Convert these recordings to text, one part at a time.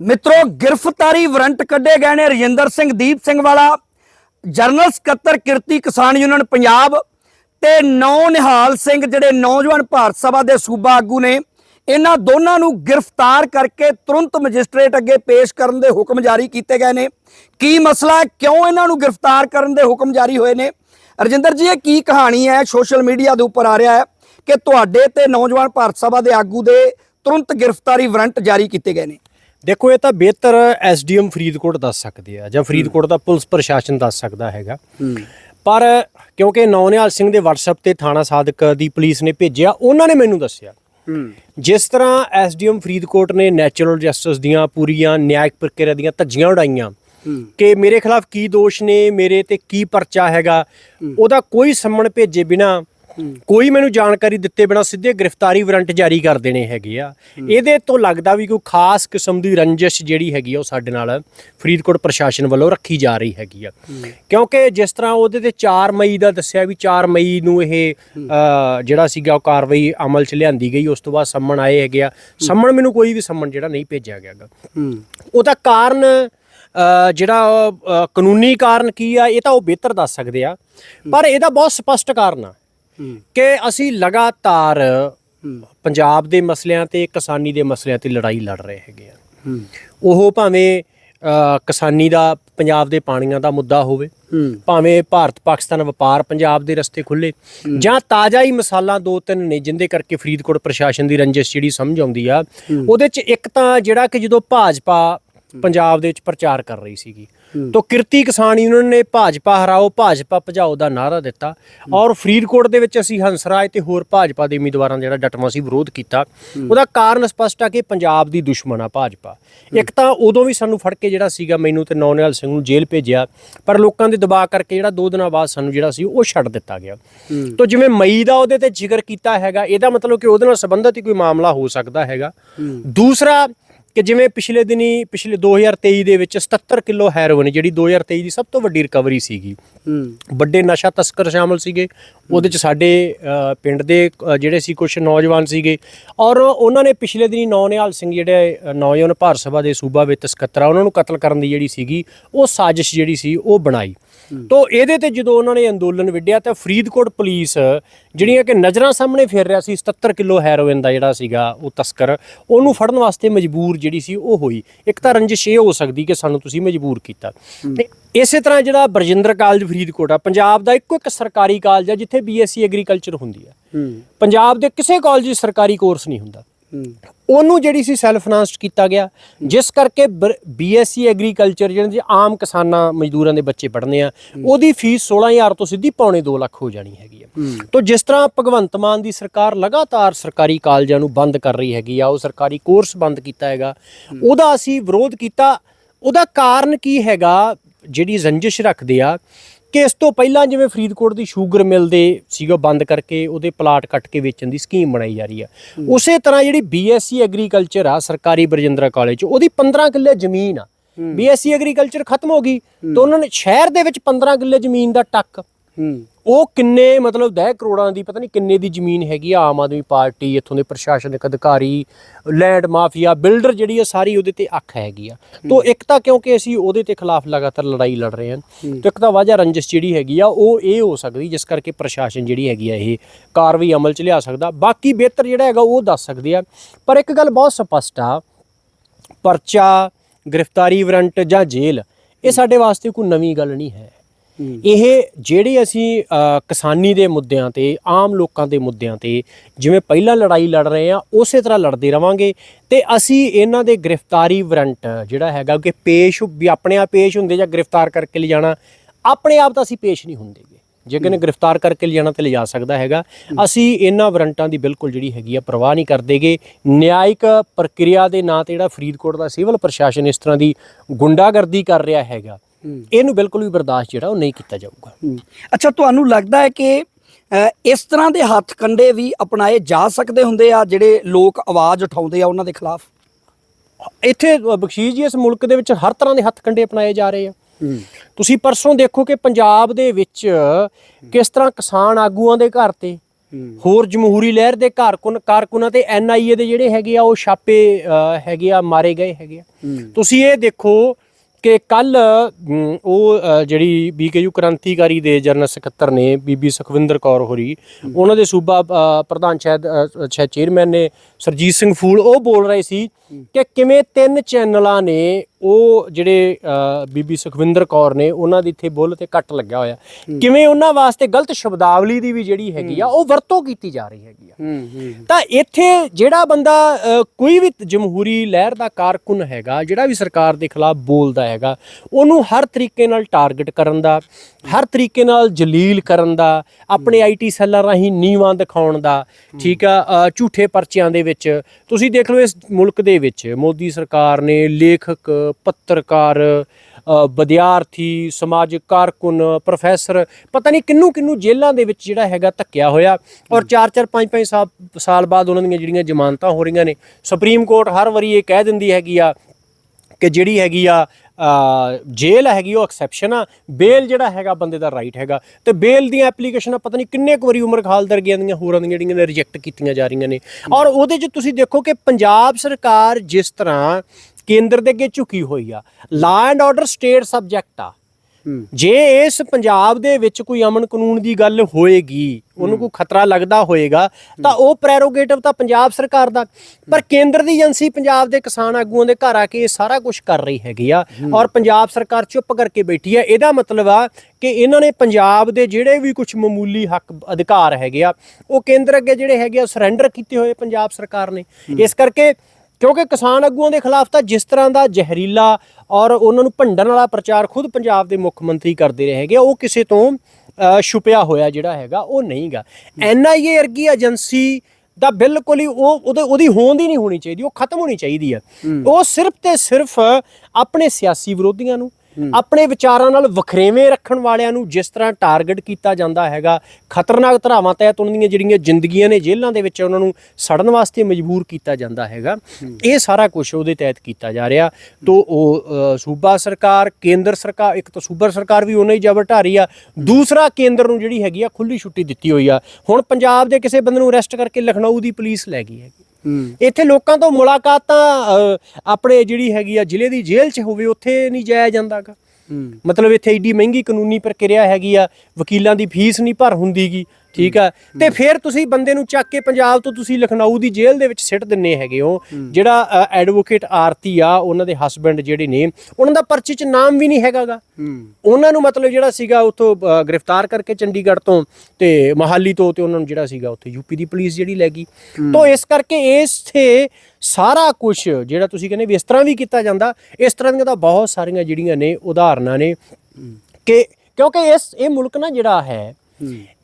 ਮਿੱਤਰੋ, ਗ੍ਰਿਫਤਾਰੀ ਵਾਰੰਟ ਕੱਢੇ ਗਏ ਨੇ ਰਜਿੰਦਰ ਸਿੰਘ, ਦੀਪ ਸਿੰਘ ਵਾਲਾ। ਜਰਨਲ ਸਕੱਤਰ ਕਿਰਤੀ ਕਿਸਾਨ ਯੂਨੀਅਨ ਪੰਜਾਬ ਤੇ ਨੌ ਨਿਹਾਲ ਸਿੰਘ, ਜਿਹੜੇ ਨੌਜਵਾਨ ਭਾਰਤ ਸਭਾ ਦੇ ਸੂਬਾ ਆਗੂ ਨੇ, ਇਹਨਾਂ ਦੋਨਾਂ ਨੂੰ ਗ੍ਰਿਫਤਾਰ ਕਰਕੇ ਤੁਰੰਤ ਮੈਜਿਸਟ੍ਰੇਟ ਅੱਗੇ ਪੇਸ਼ ਕਰਨ ਦੇ ਹੁਕਮ ਜਾਰੀ ਕੀਤੇ ਗਏ ਨੇ। ਕੀ ਮਸਲਾ ਕਿਉਂ ਇਹਨਾਂ ਨੂੰ ਗ੍ਰਿਫਤਾਰ ਕਰਨ ਦੇ ਹੁਕਮ ਜਾਰੀ ਹੋਏ ਨੇ? ਰਜਿੰਦਰ ਜੀ, ਇਹ ਕੀ ਕਹਾਣੀ ਹੈ? ਸੋਸ਼ਲ ਮੀਡੀਆ ਦੇ ਉੱਪਰ ਆ ਰਿਹਾ ਹੈ ਕਿ ਤੁਹਾਡੇ ਤੇ ਨੌਜਵਾਨ ਭਾਰਤ ਸਭਾ ਦੇ ਆਗੂ ਦੇ ਤੁਰੰਤ ਗ੍ਰਿਫਤਾਰੀ ਵਾਰੰਟ ਜਾਰੀ ਕੀਤੇ ਗਏ ਨੇ। ਦੇਖੋ ਇਹ ਤਾਂ ਬਿਹਤਰ ਐਸਡੀਐਮ ਫਰੀਦਕੋਟ ਦੱਸ ਸਕਦੇ ਆ ਜਾਂ ਫਰੀਦਕੋਟ ਦਾ ਪੁਲਿਸ ਪ੍ਰਸ਼ਾਸਨ ਦੱਸ ਸਕਦਾ ਹੈਗਾ। ਪਰ ਕਿਉਂਕਿ ਨੌਨਿਆਲ ਸਿੰਘ ਦੇ WhatsApp ਤੇ ਥਾਣਾ ਸਾਦਕ ਦੀ ਪੁਲਿਸ ਨੇ ਭੇਜਿਆ ਉਹਨਾਂ ਨੇ ਮੈਨੂੰ ਦੱਸਿਆ। ਜਿਸ ਤਰ੍ਹਾਂ ਐਸਡੀਐਮ ਫਰੀਦਕੋਟ ਨੇ ਨੈਚੁਰਲ ਜਸਟਿਸ ਦੀਆਂ ਪੂਰੀਆਂ ਨਿਆਇਕ ਪ੍ਰਕਿਰਿਆ ਦੀਆਂ ਧੱਜੀਆਂ ਉਡਾਈਆਂ। ਕਿ ਮੇਰੇ ਖਿਲਾਫ ਕੀ ਦੋਸ਼ ਨੇ ਮੇਰੇ ਤੇ ਕੀ ਪਰਚਾ ਹੈਗਾ ਉਹਦਾ ਕੋਈ ਸੰਮਣ ਭੇਜੇ ਬਿਨਾ ਕੋਈ ਮੈਨੂੰ ਜਾਣਕਾਰੀ ਦਿੱਤੇ ਬਿਨਾ ਸਿੱਧੇ ਗ੍ਰਿਫਤਾਰੀ ਵਾਰੰਟ ਜਾਰੀ ਕਰ ਦੇਣੇ ਹੈਗੇ ਆ। ਇਹਦੇ ਤੋਂ ਲੱਗਦਾ ਵੀ ਕੋਈ ਖਾਸ ਕਿਸਮ ਦੀ ਰੰਜਿਸ਼ ਜਿਹੜੀ ਹੈਗੀ ਆ ਉਹ ਸਾਡੇ ਨਾਲ ਫਰੀਦਕੋਟ ਪ੍ਰਸ਼ਾਸਨ ਵੱਲੋਂ ਰੱਖੀ ਜਾ ਰਹੀ ਹੈਗੀ ਆ। ਕਿਉਂਕਿ ਜਿਸ ਤਰ੍ਹਾਂ ਉਹਦੇ ਤੇ 4 ਮਈ ਦਾ ਦੱਸਿਆ ਵੀ 4 ਮਈ ਨੂੰ ਇਹ ਜਿਹੜਾ ਸੀਗਾ ਉਹ ਕਾਰਵਾਈ ਅਮਲ 'ਚ ਲਿਆਂਦੀ ਗਈ ਉਸ ਤੋਂ ਬਾਅਦ ਸੰਮਣ ਆਏ ਹੈਗੇ ਆ। ਸੰਮਣ ਮੈਨੂੰ ਕੋਈ ਵੀ ਸੰਮਣ ਜਿਹੜਾ ਨਹੀਂ ਭੇਜਿਆ ਗਿਆਗਾ ਉਹਦਾ ਕਾਰਨ ਜਿਹੜਾ ਕਾਨੂੰਨੀ ਕਾਰਨ ਕੀ ਆ ਇਹ ਤਾਂ ਉਹ ਬਿਹਤਰ ਦੱਸ ਸਕਦੇ ਆ। ਪਰ ਇਹਦਾ ਬਹੁਤ ਸਪਸ਼ਟ ਕਾਰਨ ਆ। ਕਿ ਅਸੀਂ ਲਗਾਤਾਰ ਪੰਜਾਬ ਦੇ ਮਸਲਿਆਂ ਤੇ, ਕਿਸਾਨੀ ਦੇ ਮਸਲਿਆਂ ਤੇ ਲੜਾਈ ਲੜ ਰਹੇ ਹੈਗੇ ਆ। ਉਹ ਭਾਵੇਂ ਕਿਸਾਨੀ ਦਾ ਪੰਜਾਬ ਦੇ ਪਾਣੀਆਂ ਦਾ ਮੁੱਦਾ ਹੋਵੇ, ਭਾਵੇਂ ਭਾਰਤ ਪਾਕਿਸਤਾਨ ਵਪਾਰ ਪੰਜਾਬ ਦੇ ਰਸਤੇ ਖੁੱਲੇ, ਜਾਂ ਤਾਜ਼ਾ ਹੀ ਮਸਾਲਾ ਦੋ ਤਿੰਨ ਨੇ ਜਿੰਦੇ ਕਰਕੇ ਫਰੀਦਕੋਟ ਪ੍ਰਸ਼ਾਸਨ ਦੀ ਰੰਜਿਸ਼ ਜਿਹੜੀ ਸਮਝ ਆਉਂਦੀ ਆ, ਉਹਦੇ ਚ ਇੱਕ ਤਾਂ ਜਿਹੜਾ ਕਿ ਜਦੋਂ ਭਾਜਪਾ ਪੰਜਾਬ ਦੇ ਵਿੱਚ ਪ੍ਰਚਾਰ ਕਰ ਰਹੀ ਸੀਗੀ ਤੋਂ ਕਿਰਤੀ ਕਿਸਾਨ ਯੂਨੀਅਨ ਨੇ ਭਾਜਪਾ ਹਰਾਓ ਭਾਜਪਾ ਭਜਾਓ ਦਾ ਨਾਰਾ ਦਿੱਤਾ। ਔਰ ਫਰੀਦਕੋਟ ਦੇ ਵਿੱਚ ਅਸੀਂ ਹੰਸਰਾਜ ਤੇ ਹੋਰ ਭਾਜਪਾ ਦੇ ਉਮੀਦਵਾਰਾਂ ਦਾ ਜਿਹੜਾ ਡਟਵਾਂ ਸੀ ਵਿਰੋਧ ਕੀਤਾ। ਉਹਦਾ ਕਾਰਨ ਸਪਸ਼ਟ ਆ ਕਿ ਪੰਜਾਬ ਦੀ ਦੁਸ਼ਮਣ ਆ ਭਾਜਪਾ। ਇੱਕ ਤਾਂ ਉਦੋਂ ਵੀ ਸਾਨੂੰ ਫੜ ਕੇ ਜਿਹੜਾ ਸੀਗਾ ਮੈਨੂੰ ਤੇ ਨੌਨਿਆਲ ਸਿੰਘ ਨੂੰ ਜੇਲ੍ਹ ਭੇਜਿਆ ਪਰ ਲੋਕਾਂ ਦੇ ਦਬਾਅ ਕਰਕੇ ਜਿਹੜਾ ਦੋ ਦਿਨਾਂ ਬਾਅਦ ਸਾਨੂੰ ਜਿਹੜਾ ਸੀ ਉਹ ਛੱਡ ਦਿੱਤਾ ਗਿਆ। ਤੋਂ ਜਿਵੇਂ ਮਈ ਦਾ ਉਹਦੇ ਤੇ ਜ਼ਿਕਰ ਕੀਤਾ ਹੈਗਾ ਇਹਦਾ ਮਤਲਬ ਕਿ ਉਹਦੇ ਨਾਲ ਸੰਬੰਧਿਤ ਹੀ ਕੋਈ ਮਾਮਲਾ ਹੋ ਸਕਦਾ ਹੈਗਾ। ਦੂਸਰਾ ਕਿ ਜਿਵੇਂ ਪਿਛਲੇ ਦਿਨੀ ਪਿਛਲੇ 2023 ਦੇ ਵਿੱਚ 77 ਕਿਲੋ ਹੈਰੋਇਨ ਜਿਹੜੀ 2023 ਦੀ ਸਭ ਤੋਂ ਵੱਡੀ ਰਿਕਵਰੀ ਸੀਗੀ। ਵੱਡੇ ਨਸ਼ਾ ਤਸਕਰ ਸ਼ਾਮਲ ਸੀਗੇ। ਉਹਦੇ ਚ ਸਾਡੇ ਪਿੰਡ ਦੇ ਜਿਹੜੇ ਸੀ ਕੁਝ ਨੌਜਵਾਨ ਸੀਗੇ। ਔਰ ਉਹਨਾਂ ਨੇ ਪਿਛਲੇ ਦਿਨੀ ਨੌਨਿਹਾਲ ਸਿੰਘ ਜਿਹੜੇ ਨੌਜਵਾਨ ਭਾਰਤ ਸਭਾ ਦੇ ਸੂਬਾ ਵਿੱਚ ਸਕੱਤਰ ਉਹਨਾਂ ਨੂੰ ਕਤਲ ਕਰਨ ਦੀ ਜਿਹੜੀ ਸੀਗੀ ਉਹ ਸਾਜ਼ਿਸ਼ ਜਿਹੜੀ ਸੀ ਉਹ ਬਣਾਈ। ਤੋਂ ਇਹਦੇ ਤੇ ਜਦੋਂ ਉਹਨਾਂ ਨੇ ਅੰਦੋਲਨ ਵਿੱਢਿਆ ਤਾਂ ਫਰੀਦਕੋਟ ਪੁਲਿਸ ਜਿਹੜੀਆਂ ਕਿ ਨਜ਼ਰਾਂ ਸਾਹਮਣੇ ਫਿਰ ਰਿਹਾ ਸੀ 77 ਕਿਲੋ ਹੈਰੋਇਨ ਦਾ ਜਿਹੜਾ ਸੀਗਾ ਉਹ ਤਸਕਰ ਉਹਨੂੰ ਫੜਨ ਵਾਸਤੇ ਮਜਬੂਰ ਜਿਹੜੀ ਸੀ ਉਹ ਹੋਈ। ਇੱਕ ਤਾਂ ਰੰਜਿਸ਼ ਇਹ ਹੋ ਸਕਦੀ ਕਿ ਸਾਨੂੰ ਤੁਸੀਂ ਮਜਬੂਰ ਕੀਤਾ। ਤੇ ਇਸੇ ਤਰ੍ਹਾਂ ਜਿਹੜਾ ਬਰਜਿੰਦਰ ਕਾਲਜ ਫਰੀਦਕੋਟ ਆ ਪੰਜਾਬ ਦਾ ਇੱਕੋ ਇੱਕ ਸਰਕਾਰੀ ਕਾਲਜ ਆ ਜਿੱਥੇ ਬੀਐਸਸੀ ਐਗਰੀਕਲਚਰ ਹੁੰਦੀ ਆ। ਪੰਜਾਬ ਦੇ ਕਿਸੇ ਕਾਲਜ 'ਚ ਸਰਕਾਰੀ ਕੋਰਸ ਨਹੀਂ ਹੁੰਦਾ। ਉਹਨੂੰ ਜਿਹੜੀ ਸੀ ਸੈਲਫ ਫਾਈਨਾਂਸਡ ਕੀਤਾ ਗਿਆ ਜਿਸ ਕਰਕੇ ਬੀਐਸਸੀ ਐਗਰੀਕਲਚਰ ਜਿਹੜੇ ਆਮ ਕਿਸਾਨਾਂ ਮਜ਼ਦੂਰਾਂ ਦੇ ਬੱਚੇ ਪੜ੍ਹਨੇ ਆ ਉਹਦੀ ਫੀਸ 16000 ਤੋਂ ਸਿੱਧੀ ਪੌਣੇ 2 ਲੱਖ ਹੋ ਜਾਣੀ ਹੈਗੀ ਆ। ਤੋਂ ਜਿਸ ਤਰ੍ਹਾਂ ਭਗਵੰਤ ਮਾਨ ਦੀ ਸਰਕਾਰ ਲਗਾਤਾਰ ਸਰਕਾਰੀ ਕਾਲਜਾਂ ਨੂੰ ਬੰਦ ਕਰ ਰਹੀ ਹੈਗੀ ਆ ਉਹ ਸਰਕਾਰੀ ਕੋਰਸ ਬੰਦ ਕੀਤਾ ਹੈਗਾ ਉਹਦਾ ਅਸੀਂ ਵਿਰੋਧ ਕੀਤਾ। ਉਹਦਾ ਕਾਰਨ ਕੀ ਹੈਗਾ ਜਿਹੜੀ ਰੰਜਿਸ਼ ਰੱਖਦੇ ਆ ਕਿ ਇਸ ਤੋਂ ਪਹਿਲਾਂ ਜਿਵੇਂ ਫਰੀਦਕੋਟ ਦੀ ਸ਼ੂਗਰ ਮਿਲ ਦੇ ਸੀਗਾ ਬੰਦ ਕਰਕੇ ਉਹਦੇ ਪਲਾਟ ਕੱਟ ਕੇ ਵੇਚਣ ਦੀ ਸਕੀਮ ਬਣਾਈ ਜਾ ਰਹੀ ਆ। ਉਸੇ ਤਰ੍ਹਾਂ ਜਿਹੜੀ ਬੀਐਸਸੀ ਐਗਰੀਕਲਚਰ ਆ ਸਰਕਾਰੀ ਬਰਜਿੰਦਰਾ ਕਾਲਜ ਚ ਉਹਦੀ 15 ਕਿੱਲੇ ਜ਼ਮੀਨ ਆ। ਬੀਐਸਸੀ ਐਗਰੀਕਲਚਰ ਖਤਮ ਹੋ ਗਈ ਤਾਂ ਉਹਨਾਂ ਨੇ ਸ਼ਹਿਰ ਦੇ ਵਿੱਚ 15 ਕਿੱਲੇ ਜ਼ਮੀਨ ਦਾ ਟੱਕ ਉਹ ਕਿੰਨੇ ਮਤਲਬ 10 ਕਰੋੜਾਂ ਦੀ ਪਤਾ ਨਹੀਂ ਕਿੰਨੇ ਦੀ ਜ਼ਮੀਨ ਹੈਗੀ ਆ ਆਮ ਆਦਮੀ ਪਾਰਟੀ ਇੱਥੋਂ ਦੇ ਪ੍ਰਸ਼ਾਸਨਿਕ ਅਧਿਕਾਰੀ ਲੈਂਡ ਮਾਫੀਆ ਬਿਲਡਰ ਜਿਹੜੀ ਆ ਸਾਰੀ ਉਹਦੇ ਤੇ ਅੱਖ ਹੈਗੀ ਆ। ਤੋਂ ਇੱਕ ਤਾਂ ਕਿਉਂਕਿ ਅਸੀਂ ਉਹਦੇ ਤੇ ਖਿਲਾਫ ਲਗਾਤਾਰ ਲੜਾਈ ਲੜ ਰਹੇ ਹਾਂ। ਤੇ ਇੱਕ ਤਾਂ ਵਾਜਾ ਰੰਜਿਸ਼ ਜਿਹੜੀ ਹੈਗੀ ਆ ਉਹ ਇਹ ਹੋ ਸਕਦੀ ਜਿਸ ਕਰਕੇ ਪ੍ਰਸ਼ਾਸਨ ਜਿਹੜੀ ਹੈਗੀ ਆ ਇਹ ਕਾਰਵਾਈ ਅਮਲ ਚ ਲਿਆ ਸਕਦਾ। ਬਾਕੀ ਬਿਹਤਰ ਜਿਹੜਾ ਹੈਗਾ ਉਹ ਦੱਸ ਸਕਦੇ ਆ। ਪਰ ਇੱਕ ਗੱਲ ਬਹੁਤ ਸਪਸ਼ਟ ਆ ਪਰਚਾ ਗ੍ਰਿਫਤਾਰੀ ਵਾਰੰਟ ਜਾਂ ਜੇਲ੍ਹ ਇਹ ਸਾਡੇ ਵਾਸਤੇ ਕੋਈ ਨਵੀਂ ਗੱਲ ਨਹੀਂ ਹੈ। ਇਹ ਜਿਹੜੇ ਅਸੀਂ ਕਿਸਾਨੀ ਦੇ ਮੁੱਦਿਆਂ ਤੇ ਆਮ ਲੋਕਾਂ ਦੇ ਮੁੱਦਿਆਂ ਤੇ ਜਿਵੇਂ ਪਹਿਲਾਂ ਲੜਾਈ ਲੜ ਰਹੇ ਆ ਉਸੇ ਤਰ੍ਹਾਂ ਲੜਦੇ ਰਵਾਂਗੇ। ਤੇ ਅਸੀਂ ਇਹਨਾਂ ਦੇ ਗ੍ਰਿਫਤਾਰੀ ਵਾਰੰਟ ਜਿਹੜਾ ਹੈਗਾ ਕਿ ਪੇਸ਼ ਵੀ ਆਪਣੇ ਆਪ ਪੇਸ਼ ਹੁੰਦੇ ਜਾਂ ਗ੍ਰਿਫਤਾਰ ਕਰਕੇ ਲਿਜਾਣਾ ਆਪਣੇ ਆਪ ਤਾਂ ਅਸੀਂ ਪੇਸ਼ ਨਹੀਂ ਹੁੰਦੇਗੇ ਜੇ ਕਿਨੇ ਗ੍ਰਿਫਤਾਰ ਕਰਕੇ ਲਿਜਾਣਾ ਤੇ ਲਿਜਾ ਸਕਦਾ ਹੈਗਾ। ਅਸੀਂ ਇਹਨਾਂ ਵਾਰੰਟਾਂ ਦੀ ਬਿਲਕੁਲ ਜਿਹੜੀ ਹੈਗੀ ਆ ਪਰਵਾਹ ਨਹੀਂ ਕਰਦੇਗੇ ਨਿਆਇਕ ਪ੍ਰਕਿਰਿਆ ਦੇ ਨਾਂ ਤੇ ਜਿਹੜਾ ਫਰੀਦਕੋਟ ਦਾ ਸਿਵਲ ਪ੍ਰਸ਼ਾਸਨ ਇਸ ਤਰ੍ਹਾਂ ਦੀ ਗੁੰਡਾਗਰਦੀ ਕਰ ਰਿਹਾ ਹੈਗਾ ਇਹਨੂੰ ਬਿਲਕੁਲ ਵੀ ਬਰਦਾਸ਼ਤ ਜਿਹੜਾ ਉਹ ਨਹੀਂ ਕੀਤਾ ਜਾਊਗਾ। ਅੱਛਾ ਤੁਹਾਨੂੰ ਲੱਗਦਾ ਹੈ ਕਿ ਇਸ ਤਰ੍ਹਾਂ ਦੇ ਹੱਥ ਕੰਡੇ ਵੀ ਅਪਣਾਏ ਜਾ ਸਕਦੇ ਹੁੰਦੇ ਆ ਜਿਹੜੇ ਲੋਕ ਆਵਾਜ਼ ਉਠਾਉਂਦੇ ਆ ਉਹਨਾਂ ਦੇ ਖਿਲਾਫ? ਇੱਥੇ ਬਖਸ਼ੀਸ਼ ਜੀ ਇਸ ਮੁਲਕ ਦੇ ਵਿੱਚ ਹਰ ਤਰ੍ਹਾਂ ਦੇ ਹੱਥ ਕੰਡੇ ਅਪਣਾਏ ਜਾ ਰਹੇ ਆ। ਤੁਸੀਂ ਪਰਸੋਂ ਦੇਖੋ ਕਿ ਪੰਜਾਬ ਦੇ ਵਿੱਚ ਕਿਸ ਤਰ੍ਹਾਂ ਕਿਸਾਨ ਆਗੂਆਂ ਦੇ ਘਰ ਤੇ ਹੋਰ ਜਮਹੂਰੀ ਲਹਿਰ ਦੇ ਕਾਰਕੁਨ ਕਾਰਕੁਨਾਂ ਤੇ ਐਨਆਈਏ ਦੇ ਜਿਹੜੇ ਹੈਗੇ ਆ ਉਹ ਛਾਪੇ ਹੈਗੇ ਆ ਮਾਰੇ ਗਏ ਹੈਗੇ ਆ। ਤੁਸੀਂ ਇਹ ਦੇਖੋ ਕਿ ਕੱਲ ਉਹ ਜਿਹੜੀ ਬੀਕੇਯੂ ਕ੍ਰਾਂਤੀਕਾਰੀ ਦੇ ਜਨਰਲ ਸਕੱਤਰ ਨੇ ਬੀਬੀ ਸੁਖਵਿੰਦਰ ਕੌਰ ਹੋਰੀ ਉਹਨਾਂ ਦੇ ਸੂਬਾ ਪ੍ਰਧਾਨ ਸ਼ਾਇਦ ਸ਼ਾਇਦ ਚੇਅਰਮੈਨ ਨੇ ਸਰਜੀਤ ਸਿੰਘ ਫੂਲ ਉਹ ਬੋਲ ਰਹੇ ਸੀ ਕਿ ਕਿਵੇਂ ਤਿੰਨ ਚੈਨਲਾਂ ਨੇ ਉਹ ਜਿਹੜੇ ਬੀਬੀ ਸੁਖਵਿੰਦਰ ਕੌਰ ਨੇ ਉਹਨਾਂ ਦੀ ਇੱਥੇ ਬੁੱਲ ਤੇ ਕੱਟ ਲੱਗਿਆ ਹੋਇਆ। ਕਿਵੇਂ ਉਹਨਾਂ ਵਾਸਤੇ ਗਲਤ ਸ਼ਬਦਾਵਲੀ ਦੀ ਵੀ ਜਿਹੜੀ ਹੈਗੀ ਆ ਉਹ ਵਰਤੋਂ ਕੀਤੀ ਜਾ ਰਹੀ ਹੈਗੀ ਆ। ਤਾਂ ਇੱਥੇ ਜਿਹੜਾ ਬੰਦਾ ਕੋਈ ਵੀ ਜਮਹੂਰੀ ਲਹਿਰ ਦਾ ਕਾਰਕੁਨ ਹੈਗਾ ਜਿਹੜਾ ਵੀ ਸਰਕਾਰ ਦੇ ਖਿਲਾਫ ਬੋਲਦਾ ਹੈਗਾ ਉਹਨੂੰ ਹਰ ਤਰੀਕੇ ਨਾਲ ਟਾਰਗੇਟ ਕਰਨ ਦਾ ਹਰ ਤਰੀਕੇ ਨਾਲ ਜਲੀਲ ਕਰਨ ਦਾ ਆਪਣੇ ਆਈਟੀ ਸੈੱਲਾਂ ਰਾਹੀਂ ਨੀਵਾਂ ਦਿਖਾਉਣ ਦਾ ਠੀਕ ਆ ਝੂਠੇ ਪਰਚਿਆਂ ਦੇ ਵਿੱਚ ਤੁਸੀਂ ਦੇਖ ਲਓ ਇਸ ਮੁਲਕ ਦੇ ਵਿੱਚ ਮੋਦੀ ਸਰਕਾਰ ਨੇ ਲੇਖਕ ਪੱਤਰਕਾਰ ਵਿਦਿਆਰਥੀ ਸਮਾਜਿਕ ਕਾਰਕੁਨ ਪ੍ਰੋਫੈਸਰ ਪਤਾ ਨਹੀਂ ਕਿੰਨੂੰ ਕਿੰਨੂੰ ਜੇਲ੍ਹਾਂ ਦੇ ਵਿੱਚ ਜਿਹੜਾ ਹੈਗਾ ਧੱਕਿਆ ਹੋਇਆ ਔਰ 4-4 5-5 ਸਾਲ ਸਾਲ ਬਾਅਦ ਉਹਨਾਂ ਦੀਆਂ ਜਿਹੜੀਆਂ ਜ਼ਮਾਨਤਾਂ ਹੋ ਰਹੀਆਂ ਨੇ ਸੁਪਰੀਮ ਕੋਰਟ ਹਰ ਵਾਰੀ ਇਹ ਕਹਿ ਦਿੰਦੀ ਹੈਗੀ ਆ ਕਿ ਜਿਹੜੀ ਹੈਗੀ ਆ ਅ, ਜੇਲ੍ਹ ਹੈਗੀ ਉਹ ਐਕਸੈਪਸ਼ਨ ਆ। ਬੇਲ ਜਿਹੜਾ ਹੈਗਾ ਬੰਦੇ ਦਾ ਰਾਈਟ ਹੈਗਾ। ਤੇ ਬੇਲ ਦੀਆਂ ਐਪਲੀਕੇਸ਼ਨਾਂ ਪਤਾ ਨਹੀਂ ਕਿੰਨੇ ਕੁ ਵਾਰੀ ਉਮਰ ਖਾਲ ਦਰਗੀਆਂ ਦੀਆਂ ਹੋਰਾਂ ਦੀਆਂ ਜਿਹੜੀਆਂ ਨੇ ਰਿਜੈਕਟ ਕੀਤੀਆਂ ਜਾ ਰਹੀਆਂ ਨੇ। ਔਰ ਉਹਦੇ 'ਚ ਤੁਸੀਂ ਦੇਖੋ ਕਿ ਪੰਜਾਬ ਸਰਕਾਰ ਜਿਸ ਤਰ੍ਹਾਂ ਕੇਂਦਰ ਦੇ ਅੱਗੇ ਝੁਕੀ ਹੋਈ ਆ law and order state subject ਆ। ਜੇ ਇਸ ਪੰਜਾਬ ਦੇ ਵਿੱਚ ਕੋਈ ਅਮਨ ਕਾਨੂੰਨ ਦੀ ਗੱਲ ਹੋਏਗੀ ਉਹਨੂੰ ਕੋਈ ਖਤਰਾ ਲੱਗਦਾ ਹੋਏਗਾ ਤਾਂ ਉਹ ਪ੍ਰੈਰੋਗੇਟਿਵ ਤਾਂ ਪੰਜਾਬ ਸਰਕਾਰ ਦਾ। ਪਰ ਕੇਂਦਰ ਦੀ ਏਜੰਸੀ ਪੰਜਾਬ ਦੇ ਕਿਸਾਨ ਆਗੂਆਂ ਦੇ ਘਰ ਆ ਕੇ ਇਹ ਸਾਰਾ ਕੁਝ ਕਰ ਰਹੀ ਹੈਗੀ ਆ ਔਰ ਪੰਜਾਬ ਸਰਕਾਰ ਚੁੱਪ ਕਰਕੇ ਬੈਠੀ ਆ। ਇਹਦਾ ਮਤਲਬ ਆ ਕਿ ਇਹਨਾਂ ਨੇ ਪੰਜਾਬ ਦੇ ਜਿਹੜੇ ਵੀ ਕੁਝ ਮਾਮੂਲੀ ਹੱਕ ਅਧਿਕਾਰ ਹੈਗੇ ਆ ਉਹ ਕੇਂਦਰ ਅੱਗੇ ਜਿਹੜੇ ਹੈਗੇ ਆ ਸਰੈਂਡਰ ਕੀਤੇ ਹੋਏ ਪੰਜਾਬ ਸਰਕਾਰ ਨੇ। ਇਸ ਕਰਕੇ ਕਿਉਂਕਿ ਕਿਸਾਨ ਆਗੂਆਂ ਦੇ ਖਿਲਾਫ ਤਾਂ ਜਿਸ ਤਰ੍ਹਾਂ ਦਾ ਜ਼ਹਿਰੀਲਾ ਔਰ ਉਹਨਾਂ ਨੂੰ ਭੰਡਣ ਵਾਲਾ ਪ੍ਰਚਾਰ ਖੁਦ ਪੰਜਾਬ ਦੇ ਮੁੱਖ ਮੰਤਰੀ ਕਰਦੇ ਰਹੇ ਹੈਗੇ ਆ, ਉਹ ਕਿਸੇ ਤੋਂ ਛੁਪਿਆ ਹੋਇਆ ਜਿਹੜਾ ਹੈਗਾ ਉਹ ਨਹੀਂਗਾ। ਐਨਆਈਏ ਵਰਗੀ ਏਜੰਸੀ ਦਾ ਬਿਲਕੁਲ ਹੀ ਉਹ ਉਹਦੇ ਉਹਦੀ ਹੋਂਦ ਹੀ ਨਹੀਂ ਹੋਣੀ ਚਾਹੀਦੀ ਉਹ ਖਤਮ ਹੋਣੀ ਚਾਹੀਦੀ ਆ। ਉਹ ਸਿਰਫ ਤੇ ਸਿਰਫ ਆਪਣੇ ਸਿਆਸੀ ਵਿਰੋਧੀਆਂ ਨੂੰ ਆਪਣੇ ਵਿਚਾਰਾਂ ਨਾਲ ਵਖਰੇਵੇਂ ਰੱਖਣ ਵਾਲਿਆਂ ਨੂੰ ਜਿਸ ਤਰ੍ਹਾਂ ਟਾਰਗੇਟ ਕੀਤਾ ਜਾਂਦਾ ਹੈਗਾ ਖਤਰਨਾਕ ਧਰਾਵਾਂ ਤਹਿਤ ਉਹਨਾਂ ਦੀਆਂ ਜਿਹੜੀਆਂ ਜ਼ਿੰਦਗੀਆਂ ਨੇ ਜੇਲ੍ਹਾਂ ਦੇ ਵਿੱਚ ਉਹਨਾਂ ਨੂੰ ਸੜਨ ਵਾਸਤੇ ਮਜਬੂਰ ਕੀਤਾ ਜਾਂਦਾ ਹੈਗਾ। ਇਹ ਸਾਰਾ ਕੁਝ ਉਹਦੇ ਤਹਿਤ ਕੀਤਾ ਜਾ ਰਿਹਾ। ਤੋਂ ਉਹ ਸੂਬਾ ਸਰਕਾਰ ਕੇਂਦਰ ਸਰਕਾਰ ਇੱਕ ਤਾਂ ਸੂਬਾ ਸਰਕਾਰ ਵੀ ਉਹਨਾਂ ਹੀ ਜਬਰ ਢਾਰੀ ਆ ਦੂਸਰਾ ਕੇਂਦਰ ਨੂੰ ਜਿਹੜੀ ਹੈਗੀ ਆ ਖੁੱਲੀ ਛੁੱਟੀ ਦਿੱਤੀ ਹੋਈ ਆ। ਹੁਣ ਪੰਜਾਬ ਦੇ ਕਿਸੇ ਬੰਦੇ ਨੂੰ ਅਰੈਸਟ ਕਰਕੇ ਲਖਨਊ ਦੀ ਪੁਲਿਸ ਲੈ ਗਈ ਹੈਗੀ। ਇੱਥੇ ਲੋਕਾਂ ਤੋਂ ਮੁਲਾਕਾਤਾਂ ਆਪਣੇ ਜਿਹੜੀ ਹੈਗੀ ਆ ਜ਼ਿਲ੍ਹੇ ਦੀ ਜੇਲ੍ਹ 'ਚ ਹੋਵੇ ਉੱਥੇ ਨਹੀਂ ਜਾਇਆ ਜਾਂਦਾਗਾ। ਮਤਲਬ ਇੱਥੇ ਏਡੀ ਮਹਿੰਗੀ ਕਾਨੂੰਨੀ ਪ੍ਰਕਿਰਿਆ ਹੈਗੀ ਆ ਵਕੀਲਾਂ ਦੀ ਫੀਸ ਨਹੀਂ ਭਰ ਹੁੰਦੀਗੀ। ਠੀਕ ਆ? ਤੇ ਫਿਰ ਤੁਸੀਂ ਬੰਦੇ ਨੂੰ ਚੱਕ ਕੇ ਪੰਜਾਬ ਤੋਂ ਤੁਸੀਂ ਲਖਨਊ ਦੀ ਜੇਲ੍ਹ ਦੇ ਵਿੱਚ ਸਿੱਟ ਦਿੰਨੇ ਹੈਗੇ ਹੋ। ਜਿਹੜਾ ਐਡਵੋਕੇਟ ਆਰਤੀ ਆ ਉਹਨਾਂ ਦੇ ਹਸਬੰਡ ਜਿਹੜੇ ਨੇ ਉਹਨਾਂ ਦਾ ਪਰਚੇ 'ਚ ਨਾਮ ਵੀ ਨਹੀਂ ਹੈਗਾਗਾ। ਉਹਨਾਂ ਨੂੰ ਮਤਲਬ ਜਿਹੜਾ ਸੀਗਾ ਉਥੋਂ ਗ੍ਰਿਫਤਾਰ ਕਰਕੇ ਚੰਡੀਗੜ੍ਹ ਤੋਂ ਤੇ ਮਹਾਲੀ ਤੋਂ ਤੇ ਉਹਨਾਂ ਨੂੰ ਜਿਹੜਾ ਸੀਗਾ ਉੱਥੇ ਯੂਪੀ ਦੀ ਪੁਲਿਸ ਜਿਹੜੀ ਲੈ ਗਈ। ਤੋਂ ਇਸ ਕਰਕੇ ਇਸਥੇ ਸਾਰਾ ਕੁਝ ਜਿਹੜਾ ਤੁਸੀਂ ਕਹਿੰਦੇ ਵੀ ਇਸ ਤਰ੍ਹਾਂ ਵੀ ਕੀਤਾ ਜਾਂਦਾ ਇਸ ਤਰ੍ਹਾਂ ਦੀਆਂ ਤਾਂ ਬਹੁਤ ਸਾਰੀਆਂ ਜਿਹੜੀਆਂ ਨੇ ਉਦਾਹਰਨਾਂ ਨੇ ਕਿ ਕਿਉਂਕਿ ਇਸ ਇਹ ਮੁਲਕ ਨਾ ਜਿਹੜਾ ਹੈ।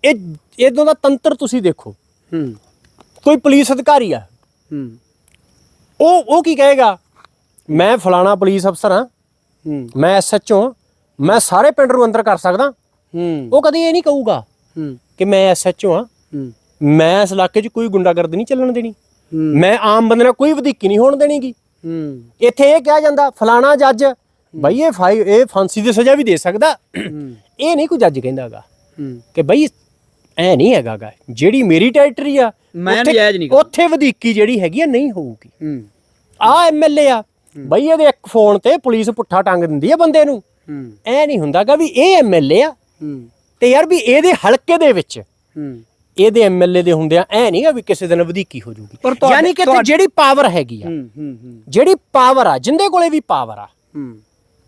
ਇਹ ਇਦੋਂ ਦਾ ਤੰਤਰ ਤੁਸੀਂ ਦੇਖੋ। ਕੋਈ ਪੁਲਿਸ ਅਧਿਕਾਰੀ ਆ। ਉਹ ਉਹ ਕੀ ਕਹੇਗਾ? ਮੈਂ ਫਲਾਣਾ ਪੁਲਿਸ ਅਫਸਰ ਹਾਂ। ਮੈਂ ਐਸਐਚਓ ਹਾਂ। ਮੈਂ ਸਾਰੇ ਪਿੰਡ ਨੂੰ ਅੰਦਰ ਕਰ ਸਕਦਾ। ਉਹ ਕਦੀ ਇਹ ਨਹੀਂ ਕਹੂਗਾ ਕਿ ਮੈਂ ਐਸਐਚਓ ਹਾਂ। ਮੈਂ ਇਸ ਇਲਾਕੇ 'ਚ ਕੋਈ ਗੁੰਡਾਗਰਦੀ ਨਹੀਂ ਚੱਲਣ ਦੇਣੀ। ਮੈਂ ਆਮ ਬੰਦੇ ਨਾਲ ਕੋਈ ਵਧੀਕੀ ਨਹੀਂ ਹੋਣ ਦੇਣੀਗੀ। ਇੱਥੇ ਇਹ ਕਿਹਾ ਜਾਂਦਾ ਫਲਾਣਾ ਜੱਜ ਬਈ ਇਹ ਫਾਈ ਇਹ ਫਾਂਸੀ ਦੀ ਸਜ਼ਾ ਵੀ ਦੇ ਸਕਦਾ। ਇਹ ਨਹੀਂ ਕੋਈ ਜੱਜ ਕਹਿੰਦਾਗਾ ਕਿ ਬਈ ਐ ਨਹੀਂ ਹੈਗਾਗਾ ਜਿਹੜੀ ਮੇਰੀ ਟੈਰੀਟਰੀ ਆ ਮੈਂ ਉੱਥੇ- ਨਜਾਇਜ਼ ਨਹੀਂ ਉੱਥੇ ਵਧੀਕੀ ਜਿਹੜੀ ਹੈਗੀ ਆ ਨਹੀਂ ਹੋਊਗੀ। ਆ ਐਮਐਲਏ ਆ। ਬਈ ਇਹਦੇ ਇੱਕ ਫੋਨ ਤੇ ਪੁਲਿਸ ਪੁੱਠਾ ਟੰਗ ਦਿੰਦੀ ਆ ਬੰਦੇ ਨੂੰ। ਐ ਨਹੀਂ ਹੁੰਦਾਗਾ ਵੀ ਇਹ ਐਮਐਲਏ ਆ। ਤੇ ਯਾਰ ਵੀ ਇਹਦੇ ਹਲਕੇ ਦੇ ਵਿੱਚ ਇਹਦੇ ਐਮਐਲਏ ਦੇ ਹੁੰਦਿਆਂ ਐ ਨਹੀਂ ਆ ਵੀ ਕਿਸੇ ਦਿਨ ਵਧੀਕੀ ਹੋ ਜੂਗੀ ਤੁਹਾਡੇ- ਯਾਨੀ ਕਿ ਇੱਥੇ ਜਿਹੜੀ ਪਾਵਰ ਹੈਗੀ ਆ ਜਿਹੜੀ ਪਾਵਰ ਆ ਜਿੰਦੇ ਕੋਲੇ ਵੀ ਪਾਵਰ ਆ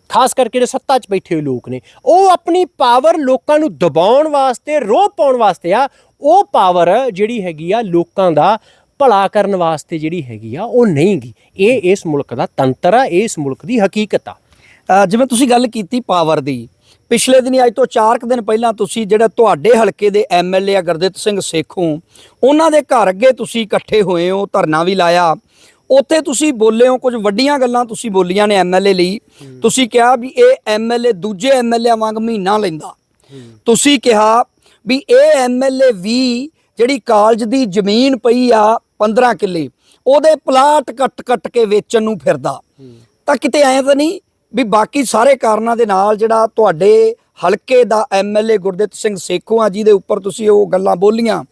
ਖਾਸ ਕਰਕੇ ਜਿਹੜੇ ਸੱਤਾ 'ਚ ਬੈਠੇ ਹੋਏ ਲੋਕ ਨੇ, ਉਹ ਆਪਣੀ ਪਾਵਰ ਲੋਕਾਂ ਨੂੰ ਦਬਾਉਣ ਵਾਸਤੇ, ਰੋਹ ਪਾਉਣ ਵਾਸਤੇ ਆ, ਉਹ ਪਾਵਰ ਜਿਹੜੀ ਹੈਗੀ ਆ ਲੋਕਾਂ ਦਾ ਭਲਾ ਕਰਨ ਵਾਸਤੇ ਜਿਹੜੀ ਹੈਗੀ ਆ, ਉਹ ਨਹੀਂਗੀ ਇਹ ਇਸ ਮੁਲਕ ਦਾ ਤੰਤਰ ਆ, ਇਹ ਇਸ ਮੁਲਕ ਦੀ ਹਕੀਕਤ ਆ। ਜਿਵੇਂ ਤੁਸੀਂ ਗੱਲ ਕੀਤੀ ਪਾਵਰ ਦੀ, ਪਿਛਲੇ ਦਿਨੀ ਅੱਜ ਤੋਂ 4 ਦਿਨ ਪਹਿਲਾਂ ਤੁਸੀਂ ਜਿਹੜਾ ਤੁਹਾਡੇ ਹਲਕੇ ਦੇ ਐਮਐਲਏ ਆ ਗੁਰਦਿੱਤ ਸਿੰਘ ਸੇਖੋਂ, ਉਹਨਾਂ ਦੇ ਘਰ ਅੱਗੇ ਤੁਸੀਂ ਇਕੱਠੇ ਹੋਏ ਹੋ, ਧਰਨਾ ਵੀ ਲਾਇਆ। ਉੱਥੇ ਤੁਸੀਂ ਬੋਲੇ ਹੋ ਕੁਝ ਵੱਡੀਆਂ ਗੱਲਾਂ ਤੁਸੀਂ ਬੋਲੀਆਂ ਨੇ ਐਮਐਲਏ ਲਈ। ਤੁਸੀਂ ਕਿਹਾ ਵੀ ਇਹ ਐਮਐਲਏ ਦੂਜੇ ਐਮਐਲਏ ਵਾਂਗ ਮਹੀਨਾ ਲੈਂਦਾ। ਤੁਸੀਂ ਕਿਹਾ ਵੀ ਇਹ ਐਮਐਲਏ ਵੀ ਜਿਹੜੀ ਕਾਲਜ ਦੀ ਜ਼ਮੀਨ ਪਈ ਆ 15 ਕਿੱਲੇ ਉਹਦੇ ਪਲਾਟ ਕੱਟ ਕੱਟ ਕੇ ਵੇਚਣ ਨੂੰ ਫਿਰਦਾ। ਤਾਂ ਕਿਤੇ ਐਂ ਤਾਂ ਨਹੀਂ ਵੀ ਬਾਕੀ ਸਾਰੇ ਕਾਰਨਾਂ ਦੇ ਨਾਲ ਜਿਹੜਾ ਤੁਹਾਡੇ ਹਲਕੇ ਦਾ ਐਮਐਲਏ ਗੁਰਦਿੱਤ ਸਿੰਘ ਸੇਖੋਂ ਆ ਜਿਹਦੇ ਉੱਪਰ ਤੁਸੀਂ ਉਹ ਗੱਲਾਂ ਬੋਲੀਆਂ।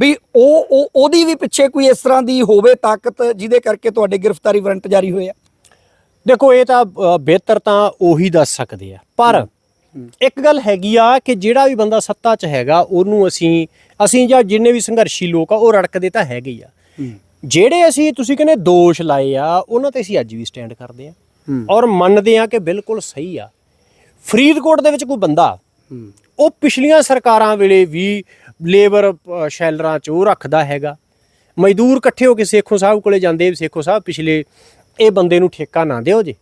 ਵੀ ਉਹ ਉਹ- ਉਹਦੀ ਵੀ ਪਿੱਛੇ ਕੋਈ ਇਸ ਤਰ੍ਹਾਂ ਦੀ ਹੋਵੇ ਤਾਕਤ ਜਿਹਦੇ ਕਰਕੇ ਤੁਹਾਡੇ ਗ੍ਰਿਫਤਾਰੀ ਵਾਰੰਟ ਜਾਰੀ ਹੋਏ ਆ? ਦੇਖੋ ਇਹ ਤਾਂ ਬਿਹਤਰ ਤਾਂ ਉਹੀ ਦੱਸ ਸਕਦੇ ਆ। ਪਰ ਇੱਕ ਗੱਲ ਹੈਗੀ ਆ ਕਿ ਜਿਹੜਾ ਵੀ ਬੰਦਾ ਸੱਤਾ 'ਚ ਹੈਗਾ ਉਹਨੂੰ ਅਸੀਂ ਅਸੀਂ ਜਾਂ ਜਿੰਨੇ ਵੀ ਸੰਘਰਸ਼ੀ ਲੋਕ ਆ ਉਹ ਰੜਕਦੇ ਤਾਂ ਹੈਗੇ ਹੀ ਆ। ਜਿਹੜੇ ਅਸੀਂ ਤੁਸੀਂ ਕਹਿੰਦੇ ਦੋਸ਼ ਲਾਏ ਆ ਉਹਨਾਂ ਤੇ ਅਸੀਂ ਅੱਜ ਵੀ ਸਟੈਂਡ ਕਰਦੇ ਆ। ਔਰ ਮੰਨਦੇ ਆ ਕਿ ਬਿਲਕੁਲ ਸਹੀ ਆ। ਫਰੀਦਕੋਟ ਦੇ ਵਿੱਚ ਕੋਈ ਬੰਦਾ ਉਹ ਪਿਛਲੀਆਂ ਸਰਕਾਰਾਂ ਵੇਲੇ ਵੀ ਲੇਬਰ ਸ਼ੈਲਰਾਂ 'ਚ ਉਹ ਰੱਖਦਾ ਹੈਗਾ। ਮਜ਼ਦੂਰ ਇਕੱਠੇ ਹੋ ਕੇ ਸੇਖੋ ਸਾਹਿਬ ਕੋਲੇ ਜਾਂਦੇ ਸੇਖੋ ਸਾਹਿਬ ਪਿਛਲੇ ਇਹ ਬੰਦੇ ਨੂੰ ਠੇਕਾ ਨਾ ਦਿਓ ਜੇ।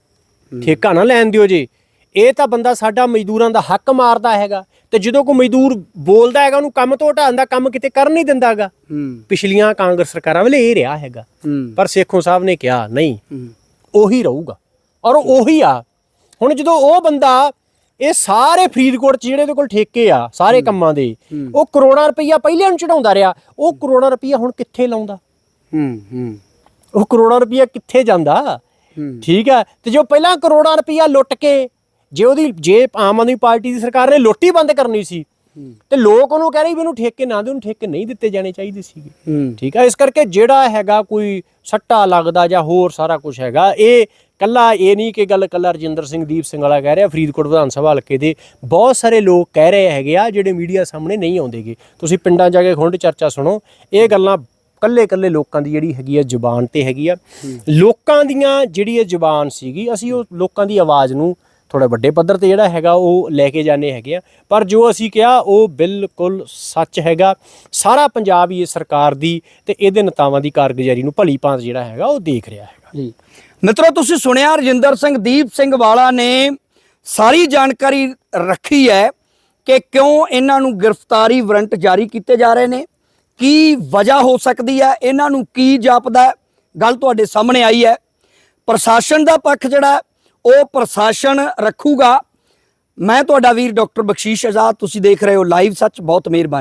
ਠੇਕਾ ਨਾ ਲੈਣ ਦਿਓ ਜੇ। ਇਹ ਤਾਂ ਬੰਦਾ ਸਾਡਾ ਮਜ਼ਦੂਰਾਂ ਦਾ ਹੱਕ ਮਾਰਦਾ ਹੈਗਾ। ਤੇ ਜਦੋਂ ਕੋਈ ਮਜ਼ਦੂਰ ਬੋਲਦਾ ਹੈਗਾ ਉਹਨੂੰ ਕੰਮ ਤੋਂ ਹਟਾਉਣ ਦਾ ਕੰਮ ਕਿਤੇ ਕਰ ਨਹੀਂ ਦਿੰਦਾਗਾ ਪਿਛਲੀਆਂ ਕਾਂਗਰਸ ਸਰਕਾਰਾਂ ਵੇਲੇ ਇਹ ਰਿਹਾ ਹੈਗਾ। ਪਰ ਸੇਖੋ ਸਾਹਿਬ ਨੇ ਕਿਹਾ ਨਹੀਂ ਉਹੀ ਰਹੂਗਾ। ਔਰ ਉਹੀ ਆ। ਹੁਣ ਜਦੋਂ ਉਹ ਬੰਦਾ ਇਹ ਸਾਰੇ ਫਰੀਦਕੋਟ ਚ ਜਿਹੜੇ ਉਹਦੇ ਕੋਲ ਠੇਕੇ ਆ ਸਾਰੇ ਕੰਮਾਂ ਦੇ ਉਹ ਕਰੋੜਾਂ ਰੁਪਈਆ ਪਹਿਲੇ ਨੂੰ ਚੜਾਉਂਦਾ ਰਿਹਾ ਉਹ ਕਰੋੜਾਂ ਰੁਪਈਆ ਹੁਣ ਕਿੱਥੇ ਲਾਉਂਦਾ? ਉਹ ਕਰੋੜਾਂ ਰੁਪਈਆ ਕਿੱਥੇ ਜਾਂਦਾ? ਠੀਕ ਹੈ ਤੇ ਜੋ ਪਹਿਲਾਂ ਕਰੋੜਾਂ ਰੁਪਈਆ ਲੁੱਟ ਕੇ ਜੇ ਉਹਦੀ ਜੇ ਆਮ ਆਦਮੀ ਪਾਰਟੀ ਦੀ ਸਰਕਾਰ ਨੇ ਲੁੱਟੀ ਬੰਦ ਕਰਨੀ ਸੀ ਤੇ ਲੋਕ ਉਹਨੂੰ ਕਹਿ ਰਹੇ ਵੀ ਇਹਨੂੰ ਠੇਕੇ ਨਾ ਦੇ ਉਹਨੂੰ ਠੇਕੇ ਨਹੀਂ ਦਿੱਤੇ ਜਾਣੇ ਚਾਹੀਦੇ ਸੀਗੇ। ਠੀਕ ਹੈ ਇਸ ਕਰਕੇ ਜਿਹੜਾ ਹੈਗਾ ਕੋਈ ਸੱਟਾ ਲੱਗਦਾ ਜਾਂ ਹੋਰ ਸਾਰਾ ਕੁਝ ਹੈਗਾ ਇਹ ਕੱਲਾ ਇਹ ਨਹੀਂ ਕਿ ਗੱਲ ਕੱਲਾ ਰਜਿੰਦਰ ਸਿੰਘ, ਦੀਪ ਸਿੰਘ ਵਾਲਾ ਕਹਿ ਰਿਹਾ, ਫਰੀਦਕੋਟ ਵਿਧਾਨ ਸਭਾ ਹਲਕੇ ਦੇ ਬਹੁਤ ਸਾਰੇ ਲੋਕ ਕਹਿ ਰਹੇ ਹੈਗੇ ਆ, ਜਿਹੜੇ ਮੀਡੀਆ ਸਾਹਮਣੇ ਨਹੀਂ ਆਉਂਦੇਗੇ। ਤੁਸੀਂ ਪਿੰਡਾਂ ਜਾ ਕੇ ਖੁੰਡ ਚਰਚਾ ਸੁਣੋ, ਇਹ ਗੱਲਾਂ ਕੱਲੇ ਕੱਲੇ ਲੋਕਾਂ ਦੀ ਜਿਹੜੀ ਹੈਗੀ ਆ, ਜ਼ੁਬਾਨ ਤੇ ਹੈਗੀ ਆ। ਲੋਕਾਂ ਦੀਆਂ ਜਿਹੜੀ ਇਹ ਜ਼ੁਬਾਨ ਸੀਗੀ, ਅਸੀਂ ਉਹ ਲੋਕਾਂ ਦੀ ਆਵਾਜ਼ ਨੂੰ ਥੋੜਾ ਵੱਡੇ ਪੱਧਰ ਤੇ ਜਿਹੜਾ ਹੈਗਾ, ਉਹ ਲੈ ਕੇ ਜਾਣੇ ਹੈਗੇ ਆ। ਪਰ ਜੋ ਅਸੀਂ ਕਿਹਾ, ਉਹ ਬਿਲਕੁਲ ਸੱਚ ਹੈਗਾ। ਸਾਰਾ ਪੰਜਾਬ ਹੀ ਇਹ ਸਰਕਾਰ ਦੀ ਤੇ ਇਹਦੇ ਨੇਤਾਵਾਂ ਦੀ ਕਾਰਗੁਜ਼ਾਰੀ ਨੂੰ ਭਲੀ ਭਾਂਤ ਜਿਹੜਾ ਹੈਗਾ, ਉਹ ਦੇਖ ਰਿਹਾ ਹੈਗਾ। ਜੀ। ਮਿੱਤਰੋ, ਤੁਸੀਂ ਸੁਣਿਆ ਰਜਿੰਦਰ ਸਿੰਘ, ਦੀਪ ਸਿੰਘ ਵਾਲਾ ਨੇ ਸਾਰੀ ਜਾਣਕਾਰੀ ਰੱਖੀ ਹੈ ਕਿ ਕਿਉਂ ਇਹਨਾਂ ਨੂੰ ਗ੍ਰਿਫਤਾਰੀ ਵਾਰੰਟ ਜਾਰੀ ਕੀਤੇ ਜਾ ਰਹੇ ਨੇ? ਕੀ ਵਜ੍ਹਾ ਹੋ ਸਕਦੀ ਹੈ? ਇਹਨਾਂ ਨੂੰ ਕੀ ਜਾਪਦਾ ਗੱਲ ਤੁਹਾਡੇ ਸਾਹਮਣੇ ਆਈ ਹੈ। ਪ੍ਰਸ਼ਾਸਨ ਦਾ ਪੱਖ ਜਿਹੜਾ, ਉਹ ਪ੍ਰਸ਼ਾਸਨ ਰੱਖੂਗਾ। ਮੈਂ ਤੁਹਾਡਾ ਵੀਰ ਡਾਕਟਰ ਬਖਸ਼ੀਸ਼ ਆਜ਼ਾਦ, ਤੁਸੀਂ ਦੇਖ ਰਹੇ ਹੋ ਲਾਈਵ ਸੱਚ, ਬਹੁਤ ਮਿਹਰਬਾਨੀ।